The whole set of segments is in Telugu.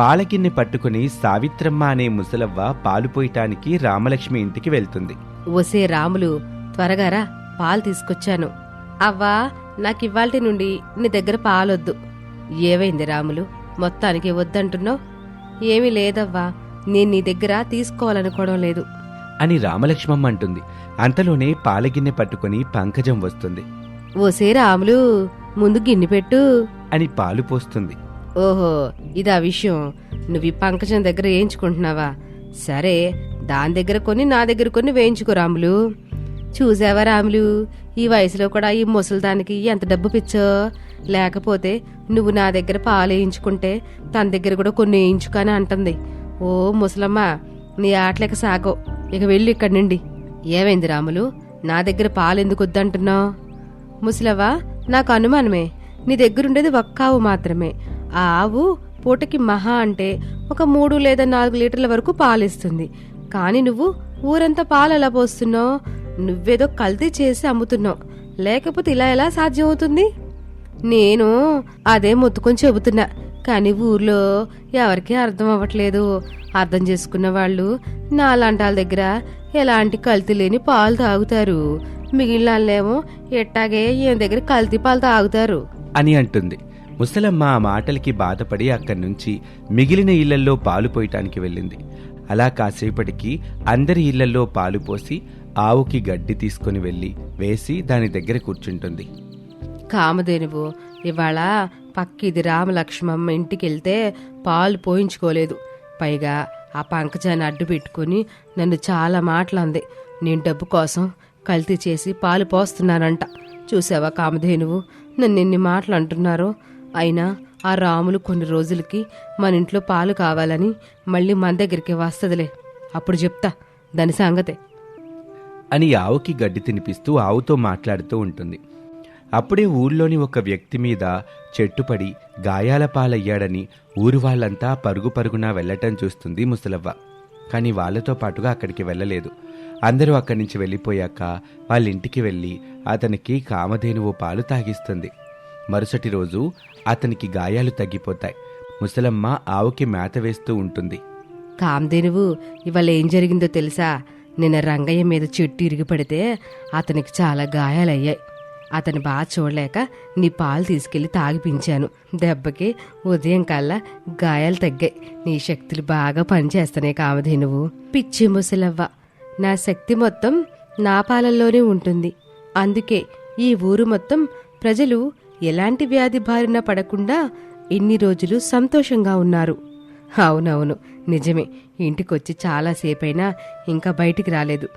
పాలగిన్నె పట్టుకుని సావిత్రమ్మ అనే ముసలవ్వ పాలు పోయటానికి రామలక్ష్మి ఇంటికి వెళ్తుంది. ఒసే రాములు త్వరగా రా పాలు తీసుకొచ్చాను. అవ్వా నాకివ్వాల్టి నుండి నీ దగ్గర పాలొద్దు. ఏవైంది రాములు మొత్తానికి వద్దంటున్నావు? ఏమీ లేదవ్వా నేను నీ దగ్గర తీసుకోవాలనుకోవడం లేదు. అని రామలక్ష్మమ్మ అంటుంది. అంతలోనే పాలగిన్నె పట్టుకుని పంకజం వస్తుంది. ఓసే రాములు ముందు గిన్నె పెట్టు. అని పాలు పోస్తుంది. ఓహో ఇదా విషయం. నువ్వు ఈ పంకజం దగ్గర వేయించుకుంటున్నావా? సరే దాని దగ్గర కొన్ని నా దగ్గర కొన్ని వేయించుకో రాములు. చూసావా రాములు? ఈ వయసులో కూడా ఈ ముసలిదానికి ఎంత డబ్బు పిచ్చో. లేకపోతే నువ్వు నా దగ్గర పాలు వేయించుకుంటే తన దగ్గర కూడా కొన్ని వేయించుకని అంటుంది. ఓ ముసలమ్మ నీ ఆటలేక సాగో ఇక వెళ్ళు ఇక్కడి నుండి. ఏమైంది రాములు? నా దగ్గర పాలు ఎందుకు వద్దంటున్నావు? ముసలవ్వా నాకు అనుమానమే. నీ దగ్గరుండేది ఒక్కావు మాత్రమే. ఆ ఆవు పూటకి మహా అంటే ఒక మూడు లేదా నాలుగు లీటర్ల వరకు పాలిస్తుంది. కానీ నువ్వు ఊరంతా పాలు ఎలా పోస్తున్నావు? నువ్వేదో కల్తీ చేసి అమ్ముతున్నావు. లేకపోతే ఇలా ఎలా సాధ్యమవుతుంది? నేను అదే మొత్తుకొని చెబుతున్నా. కానీ ఊర్లో ఎవరికీ అర్థం అవ్వట్లేదు. అర్థం చేసుకున్న వాళ్ళు నాలాంటి వాళ్ళ దగ్గర ఎలాంటి కల్తీ లేని పాలు తాగుతారు. మిగిలిన వాళ్ళేమో ఎట్టాగే ఈయన దగ్గర కల్తీ పాలు తాగుతారు. అని అంటుంది. ముసలమ్మ ఆ మాటలకి బాధపడి అక్కడి నుంచి మిగిలిన ఇళ్ళల్లో పాలు పోయటానికి వెళ్ళింది. అలా కాసేపటికి అందరి ఇళ్ళల్లో పాలు పోసి ఆవుకి గడ్డి తీసుకుని వెళ్ళి వేసి దాని దగ్గర కూర్చుంటుంది. కామధేనువు ఇవాళ పక్కిది రామలక్ష్మమ్మ ఇంటికి వెళ్తే పాలు పోయించుకోలేదు. పైగా ఆ పంకజాన్ని అడ్డు పెట్టుకుని నన్ను చాలా మాటలంది. నేను డబ్బు కోసం కల్తీ చేసి పాలు పోస్తున్నానంట. చూసావా కామధేనువు నన్ను ఎన్ని మాటలు అంటున్నారో? అయినా ఆ రాములు కొన్ని రోజులకి మన ఇంట్లో పాలు కావాలని మళ్ళీ మన దగ్గరికి వస్తదిలే. అప్పుడు చెప్తా దాని సంగతే. అని ఆవుకి గడ్డి తినిపిస్తూ ఆవుతో మాట్లాడుతూ ఉంటుంది. అప్పుడే ఊళ్ళోని ఒక వ్యక్తి మీద చెట్టుపడి గాయాల పాలయ్యాడని ఊరు వాళ్ళంతా పరుగు పరుగున వెళ్ళటం చూస్తుంది ముసలవ్వ. కానీ వాళ్ళతో పాటుగా అక్కడికి వెళ్ళలేదు. అందరూ అక్కడి నుంచి వెళ్ళిపోయాక వాళ్ళ ఇంటికి వెళ్ళి అతనికి కామధేనువు పాలు తాగిస్తుంది. మరుసటి రోజు అతనికి గాయాలు తగ్గిపోతాయి. ముసలమ్మ ఆవుకి మేత వేస్తూ ఉంటుంది. కామధేనువు ఇవాళ ఏం జరిగిందో తెలుసా? నిన్న రంగయ్య మీద చెట్టు ఇరిగి పడితే అతనికి చాలా గాయాలయ్యాయి. అతను బాగా చూడలేక నీ పాలు తీసుకెళ్ళి తాగిపించాను దెబ్బకి ఉదయం కల్లా గాయాలు తగ్గాయి. నీ శక్తులు బాగా పనిచేస్తున్నాయి కామధేనువు. పిచ్చి ముసలవ్వ నా శక్తి మొత్తం నా పాలల్లోనే ఉంటుంది. అందుకే ఈ ఊరు మొత్తం ప్రజలు ఎలాంటి వ్యాధి బారిన పడకుండా ఇన్ని రోజులు సంతోషంగా ఉన్నారు. అవునవును నిజమే. ఇంటికొచ్చి చాలాసేపైనా ఇంకా బయటికి రాలేదు.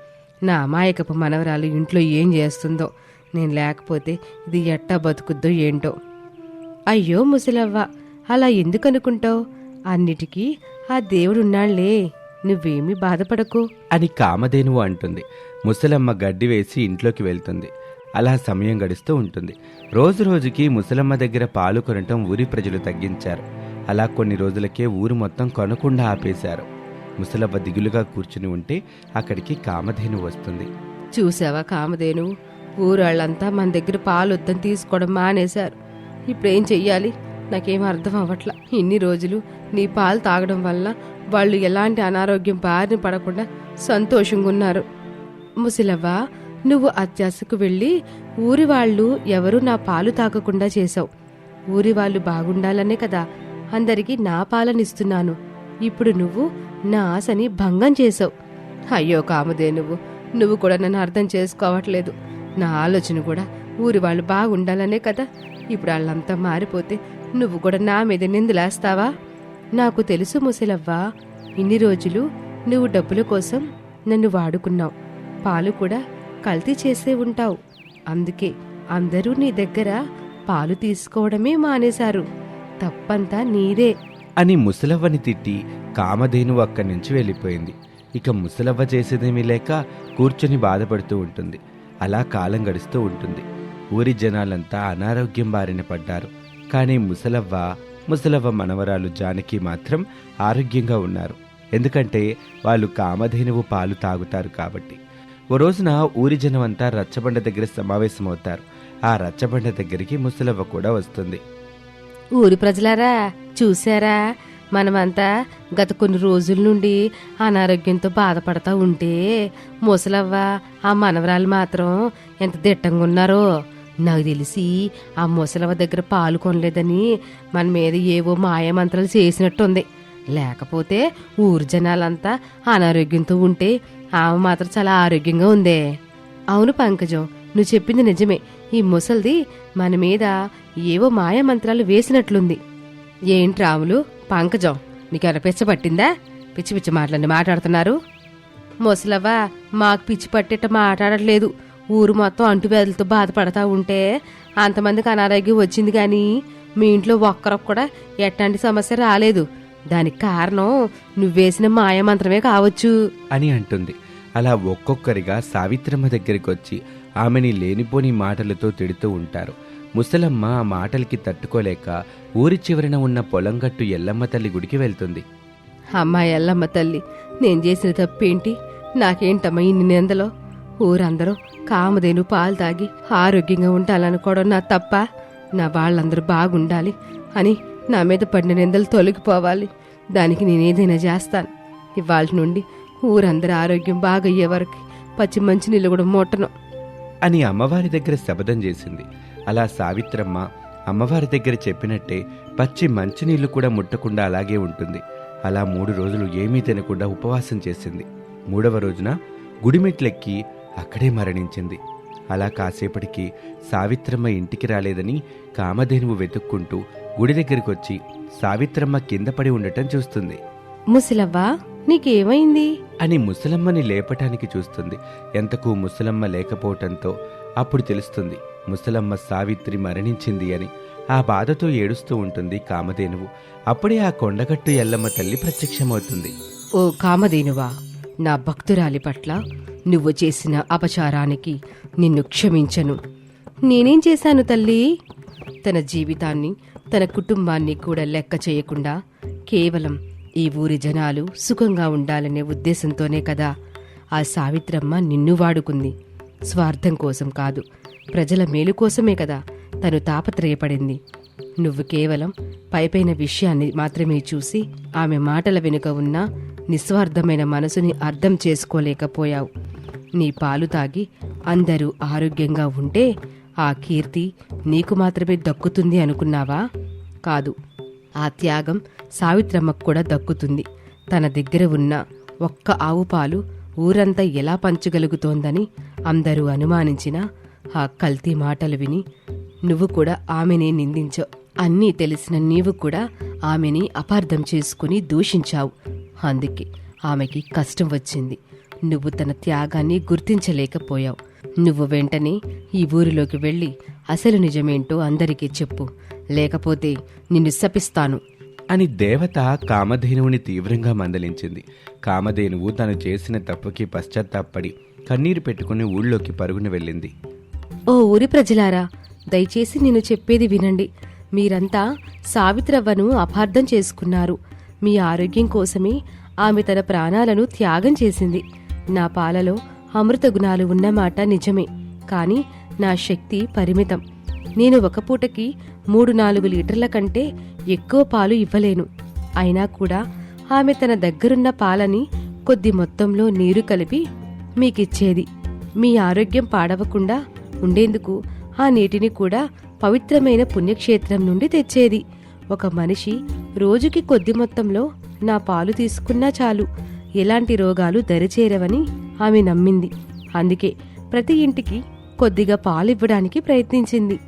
నా అమాయకపు మనవరాలు ఇంట్లో ఏం చేస్తుందో నేను లేకపోతే ఇది ఎట్టా బతుకుద్దో ఏంటో. అయ్యో ముసలవ్వ అలా ఎందుకు అనుకుంటావు అన్నిటికీ ఆ దేవుడున్నాళ్ళే నువ్వేమీ బాధపడకు. అని కామధేనువు అంటుంది. ముసలమ్మ గడ్డి వేసి ఇంట్లోకి వెళ్తుంది. అలా సమయం గడుస్తూ ఉంటుంది. రోజు రోజుకి ముసలమ్మ దగ్గర పాలు కొనటం ఊరి ప్రజలు తగ్గించారు. అలా కొన్ని రోజులకే ఊరు మొత్తం కొనకుండా ఆపేశారు. ముసలమ్మ దిగులుగా కూర్చుని ఉంటే అక్కడికి కామధేను వస్తుంది. చూసావా కామధేను? ఊరాళ్ళంతా మన దగ్గర పాలు వద్దని తీసుకోవడం మానేశారు. ఇప్పుడేం చెయ్యాలి? నాకేం అర్థం అవ్వట్లా. ఇన్ని రోజులు నీ పాలు తాగడం వల్ల వాళ్ళు ఎలాంటి అనారోగ్యం బారిన పడకుండా సంతోషంగా ఉన్నారు. ముసలవ్వ నువ్వు అత్యాశకు వెళ్ళి ఊరి వాళ్ళు ఎవరు నా పాలు తాగకుండా చేశావు. ఊరి వాళ్ళు బాగుండాలనే కదా అందరికీ నా పాలనిస్తున్నాను. ఇప్పుడు నువ్వు నా ఆశని భంగం చేసావు అయ్యో కామదే నువ్వు. నువ్వు కూడా నన్ను అర్థం చేసుకోవట్లేదు. నా ఆలోచన కూడా ఊరి వాళ్ళు బాగుండాలనే కదా. ఇప్పుడు వాళ్ళంతా మారిపోతే నువ్వు కూడా నా మీద నిందులేస్తావా? నాకు తెలుసు ముసలవ్వా ఇన్ని రోజులు నువ్వు డబ్బుల కోసం నన్ను వాడుకున్నావు. పాలు కూడా కల్తీ చేసే ఉంటావు. అందుకే అందరూ నీ దగ్గర పాలు తీసుకోవడమే మానేశారు. తప్పంతా నీదే. అని ముసలవ్వని తిట్టి కామధేను అక్కడి నుంచి వెళ్ళిపోయింది. ఇక ముసలవ్వ చేసేదేమీ లేక కూర్చొని బాధపడుతూ ఉంటుంది. అలా కాలం గడుస్తూ ఉంటుంది. ఊరి జనాలంతా అనారోగ్యం బారిన పడ్డారు. కానీ ముసలవ్వ ముసలవ్వ మనవరాలు జానకి మాత్రం ఆరోగ్యంగా ఉన్నారు. ఎందుకంటే వాళ్ళు కామధేనువు పాలు తాగుతారు కాబట్టి. ఓ రోజున ఊరి జనమంతా రచ్చబండ దగ్గర సమావేశమవుతారు. ఆ రచ్చబండ దగ్గరికి ముసలవ్వ కూడా వస్తుంది. ఊరి ప్రజలారా చూసారా మనమంతా గత కొన్ని రోజుల నుండి అనారోగ్యంతో బాధపడతా ఉంటే ముసలవ్వ ఆ మనవరాలు మాత్రం ఎంత దిట్టంగా ఉన్నారో? నాకు తెలిసి ఆ ముసలవ్వ దగ్గర పాలు కొనలేదని మన మీద ఏవో మాయమంత్రాలు చేసినట్టుంది. లేకపోతే ఊరు జనాలంతా అనారోగ్యంతో ఉంటే ఆమె మాత్రం చాలా ఆరోగ్యంగా ఉందే. అవును పంకజం నువ్వు చెప్పింది నిజమే. ఈ ముసల్ది మన మీద ఏవో మాయమంత్రాలు వేసినట్లుంది. ఏంటి రాములు? పంకజం మీకు పిచ్చ పట్టిందా? పిచ్చి పిచ్చి మాటలన్నీ మాట్లాడుతున్నారు. ముసలవ్వ మాకు పిచ్చి పట్టేట మాట్లాడట్లేదు. ఊరు మొత్తం అంటువ్యాధులతో బాధపడతా ఉంటే అంతమందికి అనారోగ్యం వచ్చింది కానీ మీ ఇంట్లో ఒక్కరికి కూడా ఎట్లాంటి సమస్య రాలేదు. దానికి కారణం నువ్వేసిన మాయమంత్రమే కావచ్చు. అని అంటుంది. అలా ఒక్కొక్కరిగా సావిత్రమ్మ దగ్గరికి వచ్చి ఆమెని లేనిపోని మాటలతో తిడుతూ ఉంటారు. ముసలమ్మ ఆ మాటలకి తట్టుకోలేక ఊరి చివరన ఉన్న పొలంగట్టు ఎల్లమ్మ తల్లి గుడికి వెళ్తుంది. అమ్మా ఎల్లమ్మ తల్లి నేను చేసిన తప్పేంటి? నాకేంటమ్మా ఇన్ని నిందలో? ఊరందరూ కామధేను పాలు తాగి ఆరోగ్యంగా ఉండాలనుకోవడం నా తప్ప? నా వాళ్ళందరూ బాగుండాలి అని నా మీద పడిన నిందలు తొలగిపోవాలి. దానికి నేనేదైనా చేస్తాను. ఇవాళ నుండి ఊరందరూ ఆరోగ్యం బాగయ్యే వరకు పచ్చి మంచి నీళ్ళు కూడా ముట్టను అని అమ్మవారి దగ్గర శపథం చేసింది. అలా సావిత్రమ్మ అమ్మవారి దగ్గర చెప్పినట్టే పచ్చి మంచినీళ్ళు కూడా ముట్టకుండా అలాగే ఉంటుంది. అలా మూడు రోజులు ఏమీ తినకుండా ఉపవాసం చేసింది. మూడవ రోజున గుడిమెట్లెక్కి అక్కడే మరణించింది. అలా కాసేపటికి సావిత్రమ్మ ఇంటికి రాలేదని కామధేనువు వెతుక్కుంటూ గుడి దగ్గరికి వచ్చి సావిత్రమ్మ కింద పడి ఉండటం చూస్తుంది. ముసలవ్వ నీకేమైంది? అని ముసలమ్మని లేపటానికి చూస్తుంది. ఎంతకు ముసలమ్మ లేకపోవటంతో అప్పుడు తెలుస్తుంది ముసలమ్మ సావిత్రి మరణించింది అని. ఆ బాధతో ఏడుస్తూ ఉంటుంది కామధేనువు. అప్పుడే ఆ కొండగట్టు ఎల్లమ్మ తల్లి ప్రత్యక్షమవుతుంది. ఓ కామధేనువా నా భక్తురాలి పట్ల నువ్వు చేసిన అపచారానికి నిన్ను క్షమించను. నేనేం చేశాను తల్లి? తన జీవితాన్ని తన కుటుంబాన్ని కూడా లెక్క చేయకుండా కేవలం ఈ ఊరి జనాలు సుఖంగా ఉండాలనే ఉద్దేశంతోనే కదా ఆ సావిత్రమ్మ నిన్ను వాడుకుంది. స్వార్థం కోసం కాదు ప్రజల మేలు కోసమే కదా తను తాపత్రయపడింది. నువ్వు కేవలం పైపైన విషయాన్ని మాత్రమే చూసి ఆమె మాటల వెనుక ఉన్న నిస్వార్థమైన మనసుని అర్థం చేసుకోలేకపోయావు. నీ పాలు తాగి అందరూ ఆరోగ్యంగా ఉంటే ఆ కీర్తి నీకు మాత్రమే దక్కుతుంది అనుకున్నావా? కాదు ఆ త్యాగం సావిత్రమ్మకు కూడా దక్కుతుంది. తన దగ్గర ఉన్న ఒక్క ఆవు పాలు ఊరంతా ఎలా పంచగలుగుతోందని అందరూ అనుమానించిన ఆ కల్తీ మాటలు విని నువ్వు కూడా ఆమెనే నిందించావు అన్నీ తెలిసిన నీవు కూడా ఆమెని అపార్థం చేసుకుని దూషించావు. అందుకే ఆమెకి కష్టం వచ్చింది. నువ్వు తన త్యాగాన్ని గుర్తించలేకపోయావు. నువ్వు వెంటనే ఈ ఊరిలోకి వెళ్ళి అసలు నిజమేంటో అందరికీ చెప్పు. లేకపోతే నిన్ను శపిస్తాను. అని దేవత కామధేనువుని తీవ్రంగా మందలించింది. కామధేనువు తను చేసిన తప్పుకి పశ్చాత్తాపడి కన్నీరు పెట్టుకుని ఊళ్ళోకి పరుగున వెళ్ళింది. ఓ ఊరి ప్రజలారా దయచేసి నేను చెప్పేది వినండి. మీరంతా సావిత్రవ్వను అపార్థం చేసుకున్నారు. మీ ఆరోగ్యం కోసమే ఆమె తన ప్రాణాలను త్యాగం చేసింది. నా పాలలో అమృత గుణాలు ఉన్నమాట నిజమే కానీ నా శక్తి పరిమితం. నేను ఒక పూటకి మూడు నాలుగు లీటర్ల కంటే ఎక్కువ పాలు ఇవ్వలేను. అయినా కూడా ఆమె తన దగ్గరున్న పాలని కొద్ది మొత్తంలో నీరు కలిపి మీకిచ్చేది. మీ ఆరోగ్యం పాడవకుండా ఉండేందుకు ఆ నీటిని కూడా పవిత్రమైన పుణ్యక్షేత్రం నుండి తెచ్చేది. ఒక మనిషి రోజుకి కొద్ది మొత్తంలో నా పాలు తీసుకున్నా చాలు. ఎలాంటి రోగాలు దరిచేరవని ఆమె నమ్మింది. అందుకే ప్రతి ఇంటికి కొద్దిగా పాలివ్వడానికి ప్రయత్నించింది.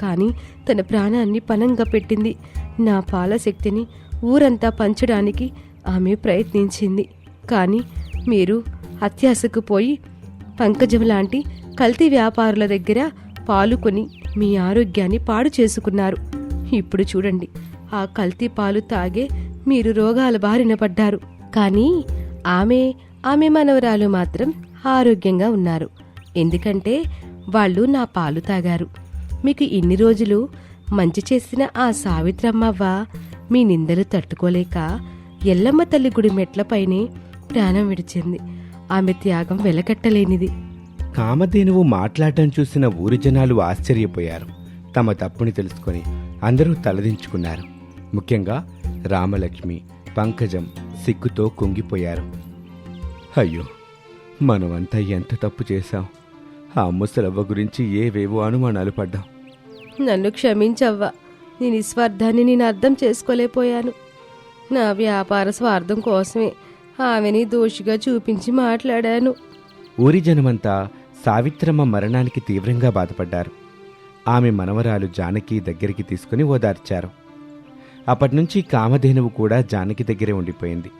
కానీ తన ప్రాణాన్ని పనంగా పెట్టింది. నా పాల శక్తిని ఊరంతా పంచడానికి ఆమె ప్రయత్నించింది. కానీ మీరు అత్యాశకు పోయి పంకజం లాంటి కల్తీ వ్యాపారుల దగ్గర పాలుకొని మీ ఆరోగ్యాన్ని పాడు చేసుకున్నారు. ఇప్పుడు చూడండి ఆ కల్తీ పాలు తాగే మీరు రోగాల బారిన పడ్డారు. కానీ ఆమె ఆమె మనవరాలు మాత్రం ఆరోగ్యంగా ఉన్నారు. ఎందుకంటే వాళ్ళు నా పాలు తాగారు. మీకు ఇన్ని రోజులు మంచి చేసిన ఆ సావిత్రమ్మవ్వ మీ నిందలు తట్టుకోలేక ఎల్లమ్మ తల్లి గుడి మెట్లపైనే ప్రాణం విడిచింది. ఆమె త్యాగం వెలకట్టలేనిది. కామధేనువు మాట్లాడటం చూసిన ఊరి జనాలు ఆశ్చర్యపోయారు. తమ తప్పుని తెలుసుకొని అందరూ తలదించుకున్నారు. ముఖ్యంగా రామలక్ష్మి పంకజం సిగ్గుతో కుంగిపోయారు. అయ్యో మనమంతా ఎంత తప్పు చేశాం? ఆ ముసలవ్వ గురించి ఏవేవో అనుమానాలు పడ్డాం. నన్ను క్షమించవ్వా. నీ నిస్వార్థాన్ని నేను అర్థం చేసుకోలేకపోయాను. నా వ్యాపార స్వార్థం కోసమే ఆమెని దోషిగా చూపించి మాట్లాడాను. ఊరి జనమంతా సావిత్రమ్మ మరణానికి తీవ్రంగా బాధపడ్డారు. ఆమె మనవరాలు జానకి దగ్గరికి తీసుకుని ఓదార్చారు. అప్పటినుంచి కామధేనువు కూడా జానకి దగ్గరే ఉండిపోయింది.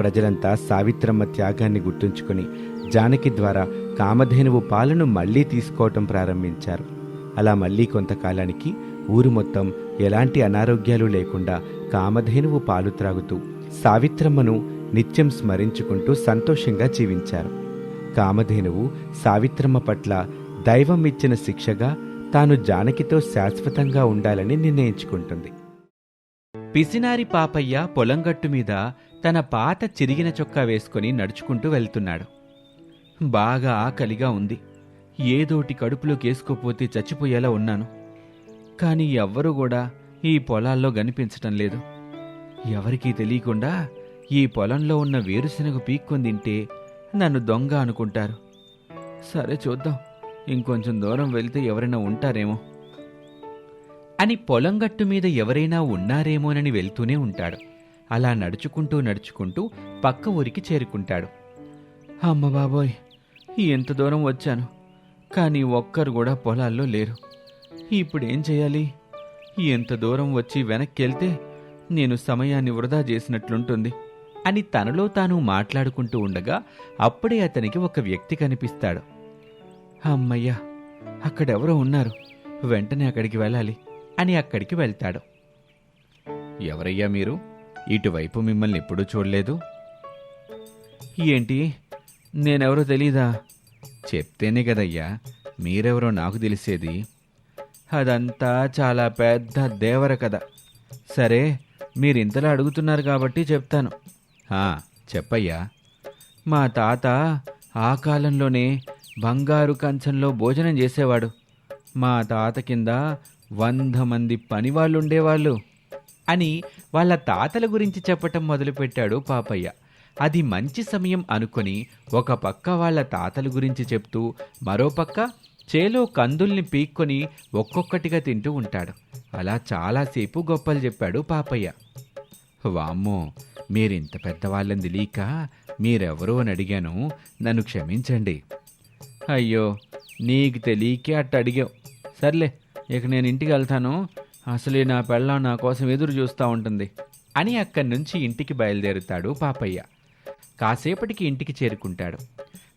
ప్రజలంతా సావిత్రమ్మ త్యాగాన్ని గుర్తుంచుకుని జానకి ద్వారా కామధేనువు పాలను మళ్ళీ తీసుకోవటం ప్రారంభించారు. అలా మళ్ళీ కొంతకాలానికి ఊరు మొత్తం ఎలాంటి అనారోగ్యాలు లేకుండా కామధేనువు పాలు త్రాగుతూ సావిత్రమ్మను నిత్యం స్మరించుకుంటూ సంతోషంగా జీవించారు. కామధేనువు సావిత్రమ్మ పట్ల దైవం ఇచ్చిన శిక్షగా తాను జానకితో శాశ్వతంగా ఉండాలని నిర్ణయించుకుంటుంది. పిసినారి పాపయ్య పొలంగట్టు మీద తన పాత చిరిగిన చొక్కా వేసుకుని నడుచుకుంటూ వెళ్తున్నాడు. బాగా ఆకలిగా ఉంది. ఏదోటి కడుపులోకి వేసుకోపోతే చచ్చిపోయేలా ఉన్నాను. కానీ ఎవ్వరూ కూడా ఈ పొలాల్లో కనిపించటం లేదు. ఎవరికీ తెలియకుండా ఈ పొలంలో ఉన్న వేరుశనగ పీక్కొని తింటే నన్ను దొంగ అనుకుంటారు. సరే చూద్దాం ఇంకొంచెం దూరం వెళ్తే ఎవరైనా ఉంటారేమో. అని పొలం గట్టు మీద ఎవరైనా ఉన్నారేమోనని వెళ్తూనే ఉంటాడు. అలా నడుచుకుంటూ నడుచుకుంటూ పక్క ఊరికి చేరుకుంటాడు. అమ్మ బాబోయ్ ఎంత దూరం వచ్చాను. కానీ ఒక్కరు కూడా పొలాల్లో లేరు. ఇప్పుడేం చేయాలి? ఎంత దూరం వచ్చి వెనక్కి వెళ్తే నేను సమయాన్ని వృధా చేసినట్లుంటుంది అని తనలో తాను మాట్లాడుకుంటూ ఉండగా అప్పుడే అతనికి ఒక వ్యక్తి కనిపిస్తాడు. అమ్మయ్యా అక్కడెవరో ఉన్నారు. వెంటనే అక్కడికి వెళ్ళాలి అని అక్కడికి వెళ్తాడు. ఎవరయ్యా మీరు? ఇటువైపు మిమ్మల్ని ఎప్పుడూ చూడలేదు? ఏంటి? నేనెవరో తెలీదా? చెప్తేనే కదయ్యా మీరెవరో నాకు తెలిసేది. అదంతా చాలా పెద్ద దేవర కథ. సరే మీరింతలా అడుగుతున్నారు కాబట్టి చెప్తాను. చెప్పయ్యా. మా తాత ఆ కాలంలోనే బంగారు కంచంలో భోజనం చేసేవాడు. మా తాత కింద వంద మంది పనివాళ్ళు ఉండేవాళ్ళు అని వాళ్ళ తాతల గురించి చెప్పటం మొదలుపెట్టాడు పాపయ్య. అది మంచి సమయం అనుకొని ఒక పక్క వాళ్ళ తాతల గురించి చెప్తూ మరో పక్క చేలో కందుల్ని పీక్కొని ఒక్కొక్కటిగా తింటూ ఉంటాడు. అలా చాలాసేపు గొప్పలు చెప్పాడు పాపయ్య. వామ్మో మీరింత పెద్దవాళ్ళని తెలియక మీరెవరు అని అడిగాను. నన్ను క్షమించండి. అయ్యో నీకు తెలియకే అట్ట అడిగావు సర్లే ఇక నేను ఇంటికి వెళ్తాను. అసలే నా పెళ్ళం నా కోసం ఎదురు చూస్తూ ఉంటుంది. అని అక్కడి నుంచి ఇంటికి బయలుదేరుతాడు పాపయ్య. కాసేపటికి ఇంటికి చేరుకుంటాడు.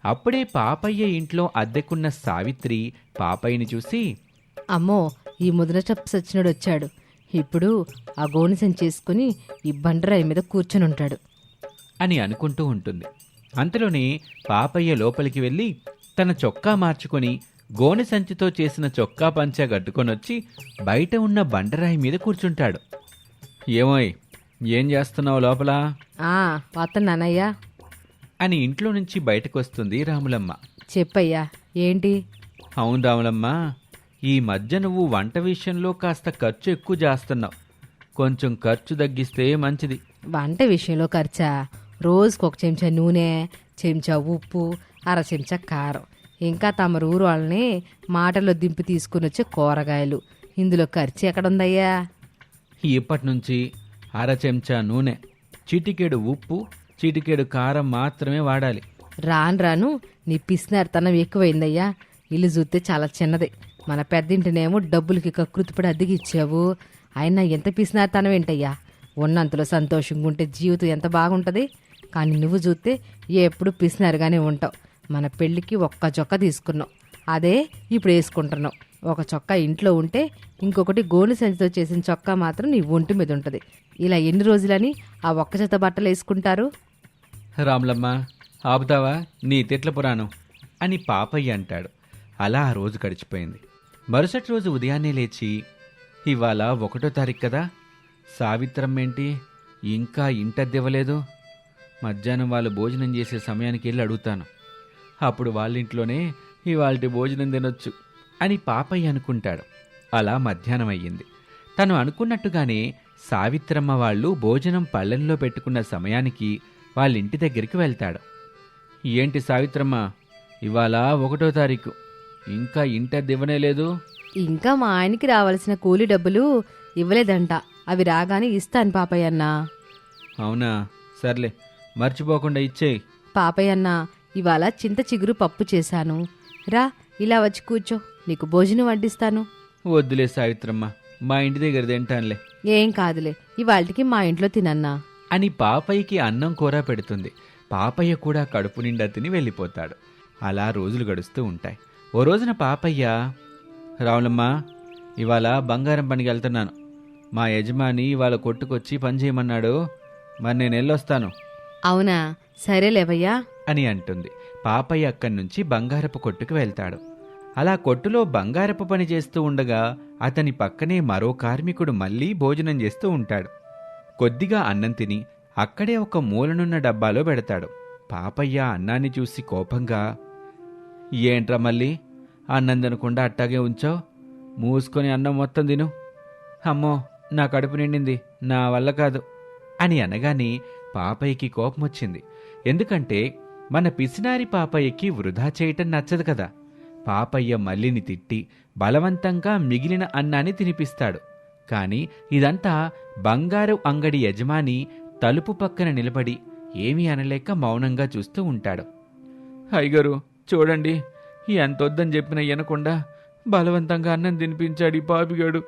అప్పుడే పాపయ్య ఇంట్లో అద్దెకున్న సావిత్రి పాపయ్యని చూసి అమ్మో ఈ ముద్ర చప్పు సచ్చినోడు వచ్చాడు. ఇప్పుడు ఆ గోని చేసుకుని ఈ బండరాయి మీద కూర్చొని ఉంటాడు అని అనుకుంటూ ఉంటుంది. అంతలోనే పాపయ్య లోపలికి వెళ్ళి తన చొక్కా మార్చుకొని గోనె సంచితో చేసిన చొక్కా పంచ గట్టుకొనొచ్చి బయట ఉన్న బండరాయి మీద కూర్చుంటాడు. ఏమోయ్ ఏం చేస్తున్నావు లోపల? వస్తున్నానయ్యా అని ఇంట్లో నుంచి బయటకు వస్తుంది రాములమ్మ. చెప్పయ్యా ఏంటి? అవును రాములమ్మ ఈ మధ్య నువ్వు వంట విషయంలో కాస్త ఖర్చు ఎక్కువ చేస్తున్నావు కొంచెం ఖర్చు తగ్గిస్తే మంచిది. వంట విషయంలో ఖర్చా? రోజుకు ఒక చెంచా నూనె చెంచా ఉప్పు అర చెంచా కారం. ఇంకా తమరు ఊరు వాళ్ళని మాటలో దింపి తీసుకుని వచ్చే కూరగాయలు. ఇందులో ఖర్చు ఎక్కడుందయ్యా? ఇప్పటి నుంచి అర చెంచా నూనె చిటికేడు ఉప్పు చిటికేడు కారం మాత్రమే వాడాలి. రాను రాను నీ పిసినారితనం ఎక్కువైందయ్యా. ఇల్లు చూస్తే చాలా చిన్నది. మన పెద్దింటినేమో డబ్బులకి కకృతిపడి అద్దెకి ఇచ్చావు. అయినా ఎంత పిసినారితనం ఏంటయ్యా? ఉన్నంతలో సంతోషంగా ఉంటే జీవితం ఎంత బాగుంటుంది? కానీ నువ్వు చూస్తే ఎప్పుడు పిసినారుగానే ఉంటావు. మన పెళ్ళికి ఒక్క చొక్కా తీసుకున్నావు. అదే ఇప్పుడు వేసుకుంటున్నావు. ఒక చొక్కా ఇంట్లో ఉంటే ఇంకొకటి గోను సంచితో చేసిన చొక్కా మాత్రం నీ ఒంటి మీద ఉంటుంది. ఇలా ఎన్ని రోజులని ఆ ఒక్క జత బట్టలు వేసుకుంటారు? రాములమ్మ ఆపుతావా? నీ తిట్ల పురాణం అని పాపయ్య అంటాడు. అలా ఆ రోజు గడిచిపోయింది. మరుసటి రోజు ఉదయాన్నే లేచి ఇవాళ ఒకటో తారీఖు కదా. సావిత్రం ఏంటి? ఇంకా ఇంటద్దివ్వలేదు మధ్యాహ్నం వాళ్ళు భోజనం చేసే సమయానికి వెళ్ళి అడుగుతాను. అప్పుడు వాళ్ళ ఇంట్లోనే ఇవాళ భోజనం తినొచ్చు అని పాపయ్య అనుకుంటాడు. అలా మధ్యాహ్నం అయ్యింది. తను అనుకున్నట్టుగానే సావిత్రమ్మ వాళ్ళు భోజనం పళ్ళెంలో పెట్టుకున్న సమయానికి వాళ్ళ ఇంటి దగ్గరికి వెళ్తాడు. ఏంటి సావిత్రమ్మ ఇవాళ ఒకటో తారీఖు. ఇంకా ఇంటద్ది ఇవ్వనే లేదు? ఇంకా మా ఆయనకి రావాల్సిన కూలి డబ్బులు ఇవ్వలేదంట. అవి రాగానే ఇస్తాను పాపయ్యన్న అవునా? సర్లే మర్చిపోకుండా ఇచ్చేయి. పాపయ్యన్న ఇవాళ చింత చిగురు పప్పు చేశాను. రా ఇలా వచ్చి కూర్చో. నీకు భోజనం వడ్డిస్తాను. వద్దులే సావిత్రమ్మ మా ఇంటి దగ్గర తింటానులే. ఏం కాదులే ఇవాళకి మా ఇంట్లో తినన్నా. అని పాపయ్యకి అన్నం కూర పెడుతుంది. పాపయ్య కూడా కడుపు నిండా తిని వెళ్ళిపోతాడు. అలా రోజులు గడుస్తూ ఉంటాయి. ఓ రోజున పాపయ్య రావులమ్మ ఇవాళ బంగారం పనికి వెళ్తున్నాను. మా యజమాని ఇవాళ కొట్టుకొచ్చి పని చేయమన్నాడు. మరి నేను వెళ్ళొస్తాను. అవునా? సరేలేవయ్యా అని అంటుంది. పాపయ్య అక్కడి నుంచి బంగారపు కొట్టుకు వెళ్తాడు. అలా కొట్టులో బంగారపు పని చేస్తూ ఉండగా అతని పక్కనే మరో కార్మికుడు మళ్ళీ భోజనం చేస్తూ ఉంటాడు. కొద్దిగా అన్నం తిని అక్కడే ఒక మూలనున్న డబ్బాలో పెడతాడు. పాపయ్య అన్నాన్ని చూసి కోపంగా ఏంట్రా మళ్ళీ? అన్నం తినకుండా అట్టాగే ఉంచావు? మూసుకొని అన్నం మొత్తం తిను. అమ్మో నా కడుపు నిండింది. నా వల్ల కాదు. అని అనగానే పాపయ్యకి కోపం వచ్చింది ఎందుకంటే మన పిసినారి పాపయ్యకి వృధా చేయటం నచ్చదు కదా. పాపయ్య మల్లిని తిట్టి బలవంతంగా మిగిలిన అన్నాన్ని తినిపిస్తాడు. కాని ఇదంతా బంగారు అంగడి యజమాని తలుపు పక్కన నిలబడి ఏమీ అనలేక మౌనంగా చూస్తూ ఉంటాడు. అయ్యగారు చూడండి ఎంతొద్దని చెప్పిన వినకుండా బలవంతంగా అన్నం తినిపించాడు ఈ పాపిగాడు.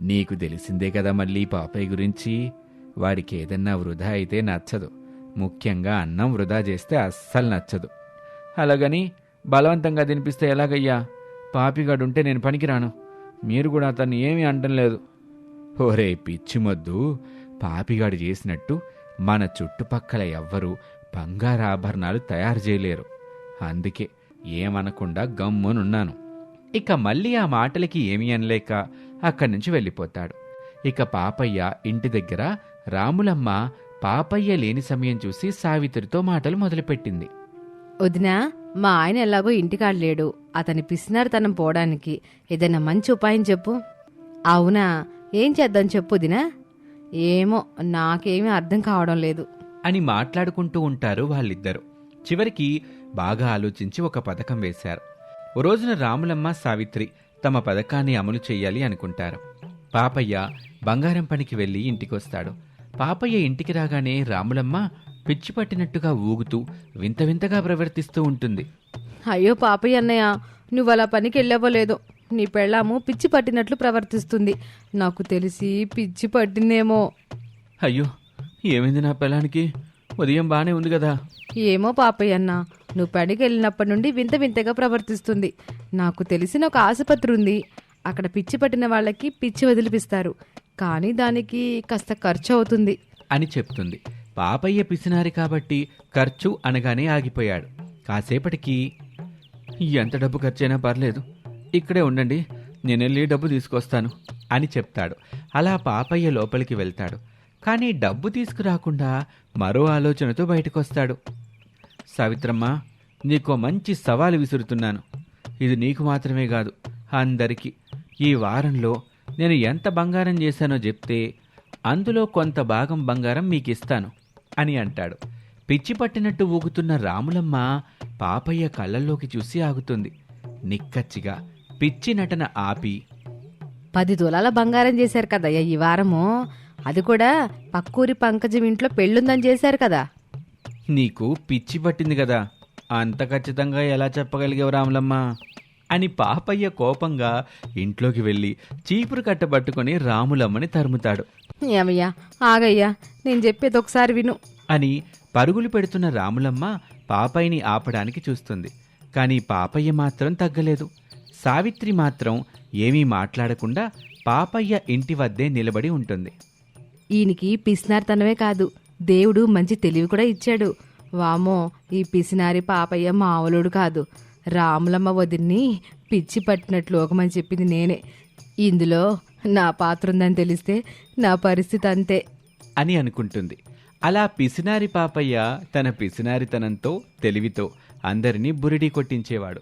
నీకు తెలిసిందే కదా మళ్ళీ పాపయ్య గురించి. వాడికి ఏదన్నా వృధా అయితే నచ్చదు. ముఖ్యంగా అన్నం వృధా చేస్తే అస్సలు నచ్చదు. అలాగని బలవంతంగా తినిపిస్తే ఎలాగయ్యా? పాపిగాడుంటే నేను పనికిరాను. మీరు కూడా అతన్ని ఏమీ అంటం లేదు. ఓరే పిచ్చిమొద్దు పాపిగాడు చేసినట్టు మన చుట్టుపక్కల ఎవ్వరూ బంగారు ఆభరణాలు తయారు చేయలేరు. అందుకే ఏమనకుండా గమ్మునున్నాను. ఇక మళ్ళీ ఆ మాటలకి ఏమీ అనలేక అక్కడి నుంచి వెళ్ళిపోతాడు. ఇక పాపయ్య ఇంటి దగ్గర రాములమ్మ పాపయ్య లేని సమయం చూసి సావిత్రితో మాటలు మొదలుపెట్టింది. వదినా మా ఆయన ఎలాగో ఇంటికాడ లేడు. అతని పిసినారితనం పోవడానికి ఏదైనా మంచి ఉపాయం చెప్పు. అవునా? ఏం చేద్దాం చెప్పు వదినా ఏమో నాకేమీ అర్థం కావడం లేదు. అని మాట్లాడుకుంటూ ఉంటారు వాళ్ళిద్దరు. చివరికి బాగా ఆలోచించి ఒక పథకం వేశారు. ఓ రోజున రాములమ్మ సావిత్రి తమ పథకాన్ని అమలు చేయాలి అనుకుంటారు. పాపయ్య బంగారం పనికి వెళ్ళి ఇంటికొస్తాడు. పాపయ్య ఇంటికి రాగానే రాములమ్మ పిచ్చి పట్టినట్టుగా ఊగుతూ వింత వింతగా ప్రవర్తిస్తూ ఉంటుంది. అయ్యో పాపయ్య అన్నయ్య నువ్వు అలా పనికి వెళ్ళావో లేదో నీ పెళ్ళాము పిచ్చి పట్టినట్లు ప్రవర్తిస్తుంది. నాకు తెలిసి పిచ్చి పట్టిందేమో. అయ్యో ఏమైంది నా పిల్లానికి ఉదయం బానే ఉంది కదా. ఏమో పాపయ్య అన్న నువ్వు పనికి వెళ్ళినప్పటి నుండి వింత వింతగా ప్రవర్తిస్తుంది. నాకు తెలిసిన ఒక ఆసుపత్రి ఉంది. అక్కడ పిచ్చి పట్టిన వాళ్ళకి పిచ్చి వదిలిపిస్తారు. కానీ దానికి కాస్త ఖర్చు అవుతుంది. అని చెప్తుంది. పాపయ్య పిసినారి కాబట్టి ఖర్చు అనగానే ఆగిపోయాడు. కాసేపటికి ఎంత డబ్బు ఖర్చైనా పర్లేదు ఇక్కడే ఉండండి నేను వెళ్ళి డబ్బు తీసుకొస్తాను అని చెప్తాడు. అలా పాపయ్య లోపలికి వెళ్తాడు. కానీ డబ్బు తీసుకురాకుండా మరో ఆలోచనతో బయటకొస్తాడు. సావిత్రమ్మ నీకు మంచి సవాలు విసురుతున్నాను. ఇది నీకు మాత్రమే కాదు అందరికీ. ఈ వారంలో నేను ఎంత బంగారం చేశానో చెప్తే అందులో కొంత భాగం బంగారం మీకు ఇస్తాను అని అంటాడు. పిచ్చి పట్టినట్టు ఊగుతున్న రాములమ్మ పాపయ్య కళ్ళల్లోకి చూసి ఆగుతుంది. నిక్కచ్చిగా పిచ్చి నటన ఆపి పది తులాల బంగారం చేశారు కదయ్యా ఈ వారము. అది కూడా పక్కూరి పంకజం ఇంట్లో పెళ్ళుందని చేశారు కదా. నీకు పిచ్చి పట్టింది కదా. అంత ఖచ్చితంగా ఎలా చెప్పగలిగావు రాములమ్మ? అని పాపయ్య కోపంగా ఇంట్లోకి వెళ్ళి చీపురు కట్టబట్టుకొని రాములమ్మని తరుముతాడు. ఏమయ్యా? ఆగయ్యా నేను చెప్పేది ఒకసారి విను. అని పరుగులు పెడుతున్న రాములమ్మ పాపయ్యని ఆపడానికి చూస్తుంది. కానీ పాపయ్య మాత్రం తగ్గలేదు. సావిత్రి మాత్రం ఏమీ మాట్లాడకుండా పాపయ్య ఇంటి వద్దే నిలబడి ఉంటుంది. ఈయనకి పిసినారితనమే కాదు దేవుడు మంచి తెలివి కూడా ఇచ్చాడు. వామో ఈ పిసినారి పాపయ్య మామూలుడు కాదు. రాములమ్మ వదిన్ని పిచ్చి పట్టినట్లు ఒకమని చెప్పింది నేనే. ఇందులో నా పాత్ర ఉందని తెలిస్తే నా పరిస్థితి అంతే. అని అనుకుంటుంది. అలా పిసినారి పాపయ్య తన పిసినారితనంతో తెలివితో అందరినీ బురిడి కొట్టించేవాడు.